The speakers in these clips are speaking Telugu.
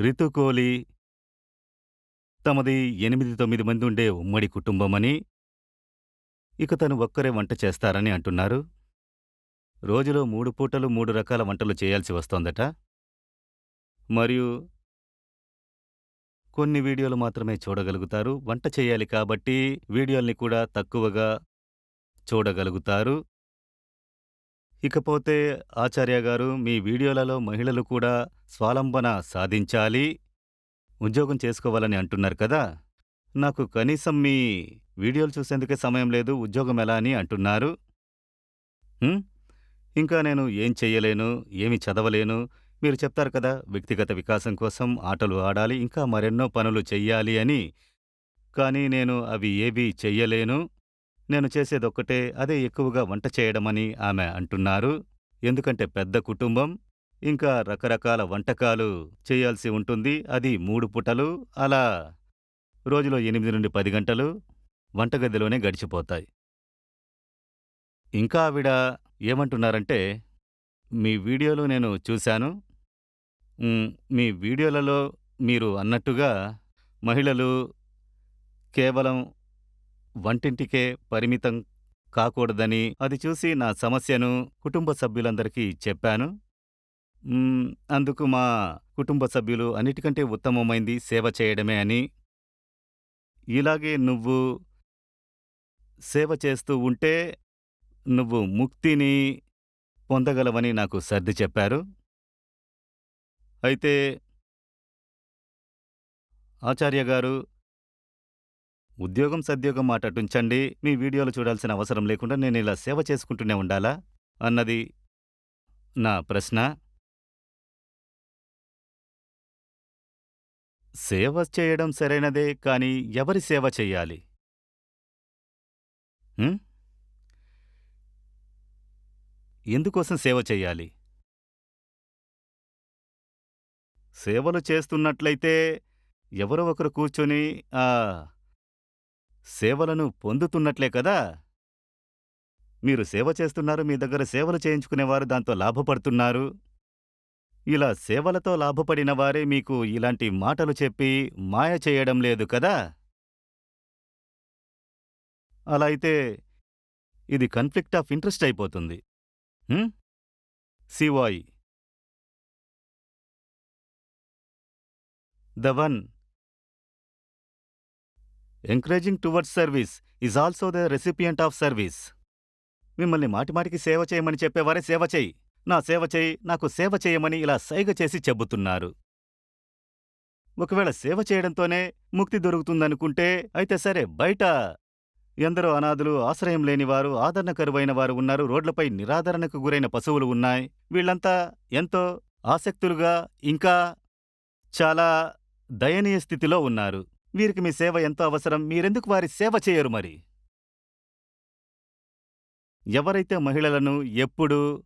రితుకోలి తమది ఎనిమిది తొమ్మిది మంది ఉండే ఉమ్మడి కుటుంబమని ఇక తను ఒక్కరే వంట చేస్తారని అంటున్నారు. రోజులో మూడు పూటలు మూడు రకాల వంటలు చేయాల్సి వస్తోందట. మరియు కొన్ని వీడియోలు మాత్రమే చూడగలుగుతారు. వంట చేయాలి కాబట్టి వీడియోల్ని కూడా తక్కువగా చూడగలుగుతారు. ఇకపోతే ఆచార్య గారు మీ వీడియోలలో మహిళలు కూడా స్వాలంబన సాధించాలి ఉద్యోగం చేసుకోవాలని అంటున్నారు కదా. నాకు కనీసం మీ వీడియోలు చూసేందుకే సమయం లేదు ఉద్యోగం ఎలా అని అంటున్నారు. ఇంకా నేను ఏం చెయ్యలేను ఏమి చదవలేను. మీరు చెప్తారు కదా వ్యక్తిగత వికాసం కోసం ఆటలు ఆడాలి ఇంకా మరెన్నో పనులు చెయ్యాలి అని. కానీ నేను అవి ఏవీ చెయ్యలేను. నేను చేసేదొక్కటే అదే ఎక్కువగా వంట చేయడమని ఆమె అంటున్నారు. ఎందుకంటే పెద్ద కుటుంబం ఇంకా రకరకాల వంటకాలు చేయాల్సి ఉంటుంది. అది మూడు పుటలు అలా రోజులో ఎనిమిది నుండి పది గంటలు వంటగదిలోనే గడిచిపోతాయి. ఇంకా ఆవిడ ఏమంటున్నారంటే మీ వీడియోలు నేను చూశాను. మీ వీడియోలలో మీరు అన్నట్టుగా మహిళలు కేవలం వంటింటికే పరిమితం కాకూడదని అది చూసి నా సమస్యను కుటుంబ సభ్యులందరికీ చెప్పాను. అందుకు మా కుటుంబ సభ్యులు అన్నిటికంటే ఉత్తమమైంది సేవ చేయడమే అని. ఇలాగే నువ్వు సేవ చేస్తూ ఉంటే నువ్వు ముక్తిని పొందగలవని నాకు సర్ది చెప్పారు. అయితే ఆచార్య గారు ఉద్యోగం సద్యోగం మాట మీ వీడియోలు చూడాల్సిన అవసరం లేకుండా నేను ఇలా సేవ చేసుకుంటూనే ఉండాలా? అన్నది నా ప్రశ్న. సేవ చేయడం సరైనదే కానీ ఎవరి సేవ చెయ్యాలి? ఎందుకోసం సేవ చెయ్యాలి? సేవలు చేస్తున్నట్లయితే ఎవరో ఒకరు కూర్చొని ఆ సేవలను పొందుతున్నట్లే కదా? మీరు సేవ చేస్తున్నారు మీ దగ్గర సేవలు చేయించుకునేవారు దాంతో లాభపడుతున్నారు. ఇలా సేవలతో లాభపడిన వారే మీకు ఇలాంటి మాటలు చెప్పి మాయ చేయడం లేదు కదా? అలా అయితే ఇది కన్ఫ్లిక్ట్ ఆఫ్ ఇంట్రెస్ట్ అయిపోతుంది. సివాయి the one encouraging towards service is also the recipient of service మిమ్మల్ని మాటిమాటికి సేవ చేయమని చెప్పేవారే సేవ చేయి. నా సేవ చేయి నాకు సేవ చేయమని ఇలా సైగ చేసి చెబుతున్నారు. ఒకవేళ సేవ చేయడంతోనే ముక్తి దొరుకుతుందనుకుంటే అయితే సరే బయట ఎందరో అనాథులు ఆశ్రయం లేనివారు ఆదరణ కరువైన వారు ఉన్నారు. రోడ్లపై నిరాదరణకు గురైన పశువులు ఉన్నాయి. వీళ్ళంతా ఎంతో ఆసక్తులుగా ఇంకా చాలా దయనీయ స్థితిలో ఉన్నారు. వీరికి మీ సేవ ఎంతో అవసరం. మీరెందుకు వారి సేవ చేయరు మరి? ఎవరైతే మహిళలను ఎప్పుడూ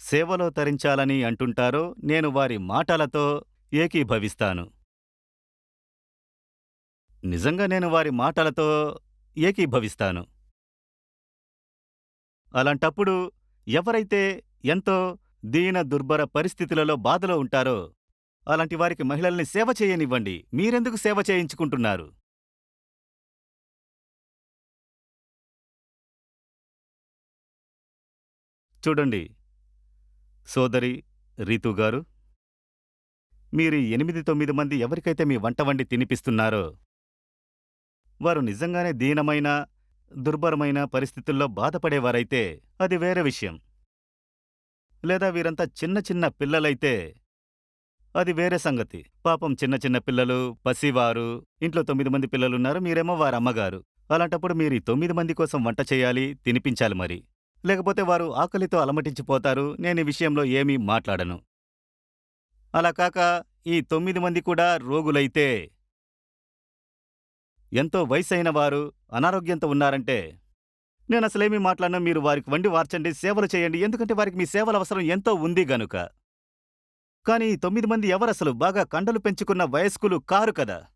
సేవలో తరించాలని అంటుంటారో నేను వారి మాటలతో ఏకీభవిస్తాను. నిజంగా నేను వారి మాటలతో ఏకీభవిస్తాను. అలాంటప్పుడు ఎవరైతే ఎంతో దీన దుర్భర పరిస్థితులలో బాధలో ఉంటారో అలాంటి వారికి మహిళల్ని సేవ చేయనివ్వండి. మీరెందుకు సేవ చేయించుకుంటున్నారు? చూడండి. సోదరి రీతు గారు మీరు ఎనిమిది తొమ్మిది మంది ఎవరికైతే మీ వంట వండి తినిపిస్తున్నారో వారు నిజంగానే దీనమైన దుర్భరమైన పరిస్థితుల్లో బాధపడేవారైతే అది వేరే విషయం. లేదా వీరంతా చిన్న చిన్న పిల్లలైతే అది వేరే సంగతి. పాపం చిన్న చిన్న పిల్లలు పసివారు ఇంట్లో తొమ్మిది మంది పిల్లలున్నారు మీరేమో వారి అమ్మగారు. అలాంటప్పుడు మీరు ఈ తొమ్మిది మంది కోసం వంట చేయాలి తినిపించాలి మరి. లేకపోతే వారు ఆకలితో అలమటించిపోతారు నేను ఈ విషయంలో ఏమీ మాట్లాడను. అలా కాక ఈ తొమ్మిది మంది కూడా రోగులైతే ఎంతో వయసైన వారు అనారోగ్యంతో ఉన్నారంటే నేను అసలేమీ మాట్లాడినా మీరు వారికి వండి వార్చండి సేవలు చేయండి ఎందుకంటే వారికి మీ సేవల అవసరం ఎంతో ఉంది గనుక. కానీ ఈ తొమ్మిది మంది ఎవరసలు బాగా కండలు పెంచుకున్న వయస్కులు కారు కదా.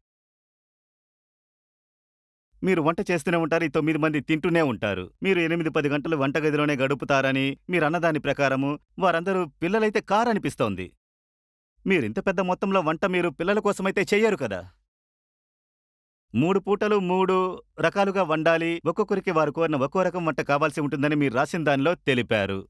మీరు వంట చేస్తూనే ఉంటారు ఈ తొమ్మిది మంది తింటూనే ఉంటారు. మీరు ఎనిమిది పది గంటలు వంటగదిలోనే గడుపుతారని మీరు అన్నదాని ప్రకారము వారందరూ పిల్లలైతే కారనిపిస్తోంది మీరింత పెద్ద మొత్తంలో వంట మీరు పిల్లల కోసమైతే చెయ్యరు కదా. మూడు పూటలు మూడు రకాలుగా వండాలి ఒక్కొక్కరికి వారు కోరిన ఒక్కో రకం వంట కావాల్సి ఉంటుందని మీరు రాసిన దానిలో తెలిపారు.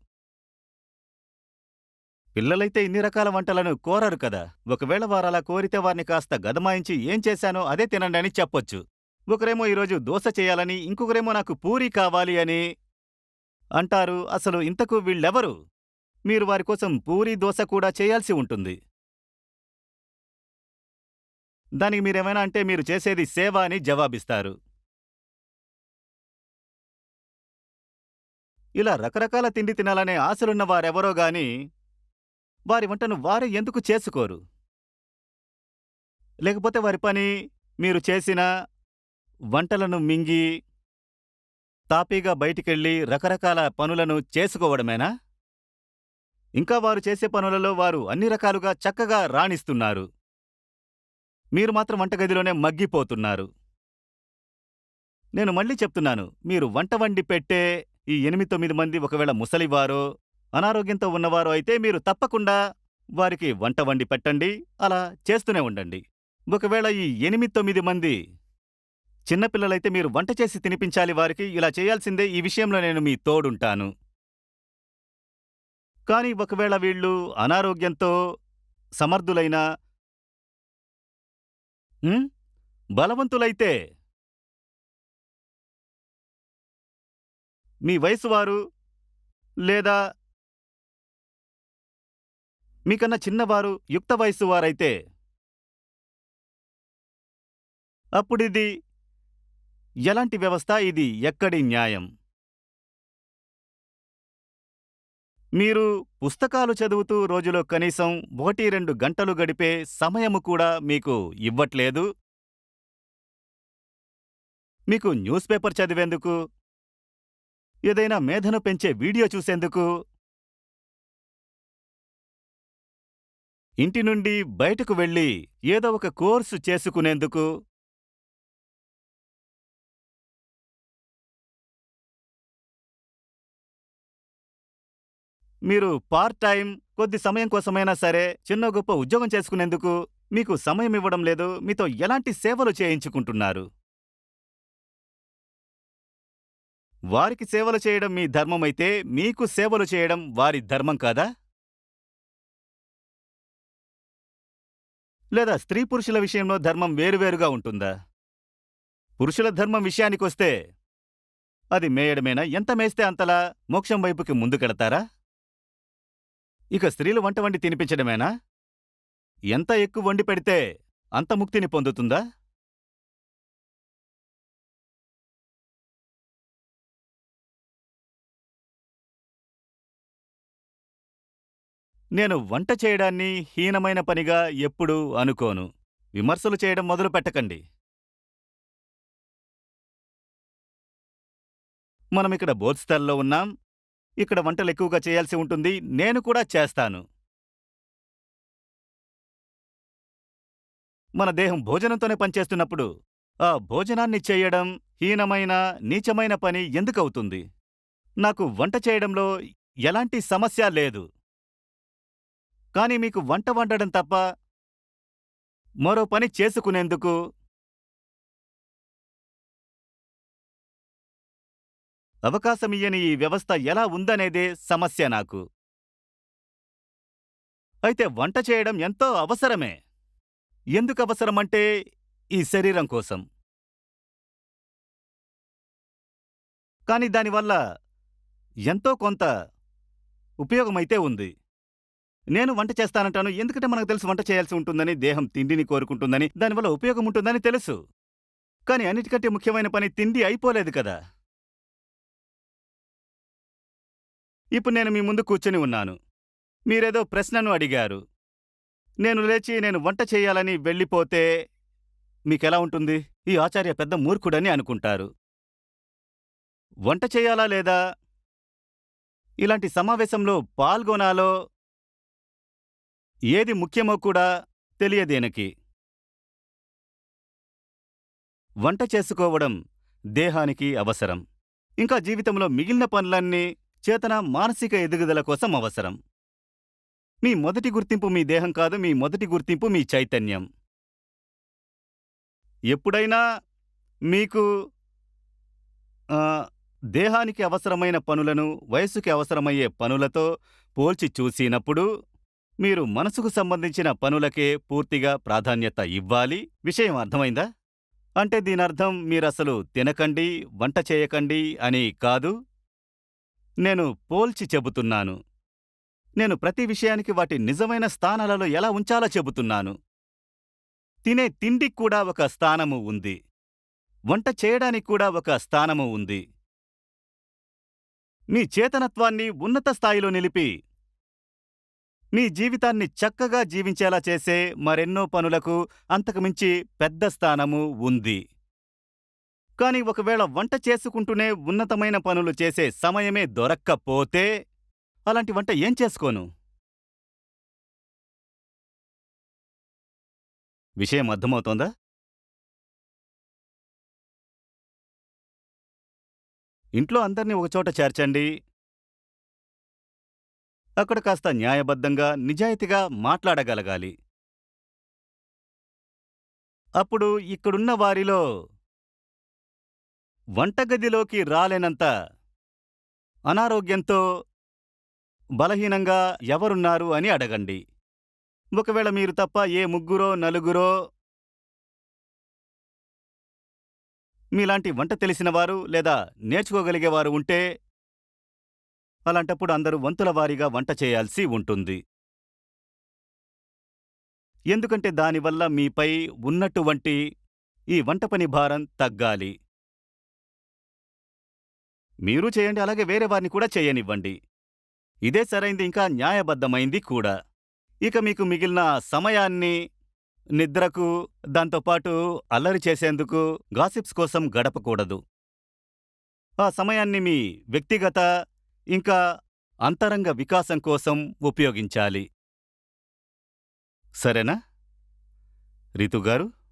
పిల్లలైతే ఇన్ని రకాల వంటలను కోరరు కదా. ఒకవేళ వారు అలా కోరితే వారిని కాస్త గదమాయించి ఏం చేశానో అదే తినండి అని చెప్పొచ్చు. ఒకరేమో ఈరోజు దోశ చేయాలని ఇంకొకరేమో నాకు పూరీ కావాలి అని అంటారు. అసలు ఇంతకు వీళ్ళెవరు? మీరు వారి కోసం పూరీ దోశ కూడా చేయాల్సి ఉంటుంది. దానికి మీరేమైనా అంటే మీరు చేసేది సేవ అని జవాబిస్తారు. ఇలా రకరకాల తిండి తినాలనే ఆశలున్న వారెవరో గాని వారి వంటను వారే ఎందుకు చేసుకోరు? లేకపోతే వారి పని మీరు చేసిన వంటలను మింగి తాపీగా బయటికెళ్ళి రకరకాల పనులను చేసుకోవడమేనా? ఇంకా వారు చేసే పనులలో వారు అన్ని రకాలుగా చక్కగా రాణిస్తున్నారు. మీరు మాత్రం వంటగదిలోనే మగ్గిపోతున్నారు. నేను మళ్ళీ చెప్తున్నాను మీరు వంట వండి పెట్టే ఈ ఎనిమిది తొమ్మిది మంది ఒకవేళ ముసలివారో అనారోగ్యంతో ఉన్నవారు అయితే మీరు తప్పకుండా వారికి వంట వండి పెట్టండి అలా చేస్తూనే ఉండండి. ఒకవేళ ఈ ఎనిమిది తొమ్మిది మంది చిన్నపిల్లలైతే మీరు వంట చేసి తినిపించాలి వారికి ఇలా చేయాల్సిందే ఈ విషయంలో నేను మీ తోడుంటాను. కానీ ఒకవేళ వీళ్ళు అనారోగ్యంతో సమర్థులైన బలవంతులైతే మీ వయసు వారు లేదా మీకన్నా చిన్నవారు యుక్త వయస్సు వారైతే. అప్పుడిది ఎలాంటి వ్యవస్థ? ఇది ఎక్కడి న్యాయం? మీరు పుస్తకాలు చదువుతూ రోజులో కనీసం ఒకటి రెండు గంటలు గడిపే సమయము కూడా మీకు ఇవ్వట్లేదు. మీకు న్యూస్ పేపర్ చదివేందుకు ఏదైనా మేధను పెంచే వీడియో చూసేందుకు ఇంటి నుండి బయటకు వెళ్ళి ఏదో ఒక కోర్సు చేసుకునేందుకు. మీరు పార్ట్ టైం కొద్ది సమయం కోసమైనా సరే చిన్న గొప్ప ఉద్యోగం చేసుకునేందుకు మీకు సమయం ఇవ్వడం లేదు. మీతో ఎలాంటి సేవలు చేయించుకుంటున్నారు? వారికి సేవలు చేయడం మీ ధర్మమైతే మీకు సేవలు చేయడం వారి ధర్మం కాదా? లేదా స్త్రీ పురుషుల విషయంలో ధర్మం వేరువేరుగా ఉంటుందా? పురుషుల ధర్మం విషయానికొస్తే అది మేయడమేనా? ఎంత మేస్తే అంతలా మోక్షం వైపుకి ముందుకెడతారా? ఇక స్త్రీలు వంట వండి తినిపించడమేనా? ఎంత ఎక్కువ వండి పెడితే అంత ముక్తిని పొందుతుందా? నేను వంట చేయడాన్ని హీనమైన పనిగా ఎప్పుడూ అనుకోను. విమర్శలు చేయడం మొదలు పెట్టకండి. మనం ఇక్కడ బోధ్స్థల్లో ఉన్నాం. ఇక్కడ వంటలు ఎక్కువగా చేయాల్సి ఉంటుంది. నేను కూడా చేస్తాను. మన దేహం భోజనంతోనే పనిచేస్తున్నప్పుడు ఆ భోజనాన్ని చేయడం హీనమైన నీచమైన పని ఎందుకవుతుంది నాకు వంట చేయడంలో ఎలాంటి సమస్య లేదు. కానీ మీకు వంట వండడం తప్ప మరో పని చేసుకునేందుకు అవకాశమియ్యని ఈ వ్యవస్థ ఎలా ఉందనేదే సమస్య నాకు. అయితే వంట చేయడం ఎంతో అవసరమే. ఎందుకు అవసరమంటే ఈ శరీరం కోసం. కానీ దానివల్ల ఎంతో కొంత ఉపయోగమైతే ఉంది. నేను వంట చేస్తానంటాను. ఎందుకంటే మనకు తెలుసు వంట చేయాల్సి ఉంటుందని దేహం తిండిని కోరుకుంటుందని దానివల్ల ఉపయోగం ఉంటుందని తెలుసు. కానీ అన్నిటికంటే ముఖ్యమైన పని తిండి అయిపోలేదు కదా. ఇప్పుడు నేను మీ ముందు కూర్చొని ఉన్నాను. మీరేదో ప్రశ్నను అడిగారు. నేను లేచి నేను వంట చేయాలని వెళ్ళిపోతే మీకెలా ఉంటుంది? ఈ ఆచార్య పెద్ద మూర్ఖుడని అనుకుంటారు. వంట చేయాలా లేదా? ఇలాంటి సమావేశంలో పాల్గొనాలో ఏది ముఖ్యమో కూడా తెలియదేనకి. వంట చేసుకోవడం దేహానికి అవసరం. ఇంకా జీవితంలో మిగిలిన పనులన్నీ చేతన మానసిక ఎదుగుదల కోసం అవసరం. మీ మొదటి గుర్తింపు మీ దేహం కాదు మీ మొదటి గుర్తింపు మీ చైతన్యం. ఎప్పుడైనా మీకు దేహానికి అవసరమైన పనులను వయస్సుకి అవసరమయ్యే పనులతో పోల్చి చూసినప్పుడు మీరు మనసుకు సంబంధించిన పనులకే పూర్తిగా ప్రాధాన్యత ఇవ్వాలి? విషయం అర్థమైందా? అంటే దీనర్థం మీరసలు తినకండి వంట చేయకండి అని కాదు. నేను పోల్చి చెబుతున్నాను. నేను ప్రతి విషయానికి వాటి నిజమైన స్థానాలలో ఎలా ఉంచాలో చెబుతున్నాను. తినే తిండికి కూడా ఒక స్థానము ఉంది. వంట చేయడానికి కూడా ఒక స్థానము ఉంది. మీ చేతనత్వాన్ని ఉన్నత స్థాయిలో నిలిపి మీ జీవితాన్ని చక్కగా జీవించేలా చేసే మరెన్నో పనులకు అంతకుమించి పెద్ద స్థానము ఉంది. కాని ఒకవేళ వంట చేసుకుంటూనే ఉన్నతమైన పనులు చేసే సమయమే దొరక్కపోతే అలాంటి వంట ఏం చేసుకోను? విషయం అర్థమవుతోందా? ఇంట్లో అందర్నీ ఒకచోట చేర్చండి అక్కడ కాస్త న్యాయబద్ధంగా నిజాయితీగా మాట్లాడగలగాలి. అప్పుడు ఇక్కడున్న వారిలో వంటగదిలోకి రాలేనంత అనారోగ్యంతో బలహీనంగా ఎవరున్నారు అని అడగండి. ఒకవేళ మీరు తప్ప ఏ ముగ్గురో నలుగురో మీలాంటి వంట తెలిసినవారు లేదా నేర్చుకోగలిగేవారు ఉంటే అలాంటప్పుడు అందరూ వంతుల వారీగా వంట చేయాల్సి ఉంటుంది. ఎందుకంటే దానివల్ల మీపై ఉన్నటువంటి ఈ వంట పని భారం తగ్గాలి. మీరు చేయండి అలాగే వేరే వారిని కూడా చేయనివ్వండి. ఇదే సరైంది ఇంకా న్యాయబద్ధమైంది కూడా. ఇక మీకు మిగిలిన సమయాన్ని నిద్రకు దాంతోపాటు అల్లరి చేసేందుకు గాసిప్స్ కోసం గడపకూడదు. ఆ సమయాన్ని మీ వ్యక్తిగత ఇంకా అంతరంగ వికాసం కోసం ఉపయోగించాలి. సరేనా? రితుగారు గారు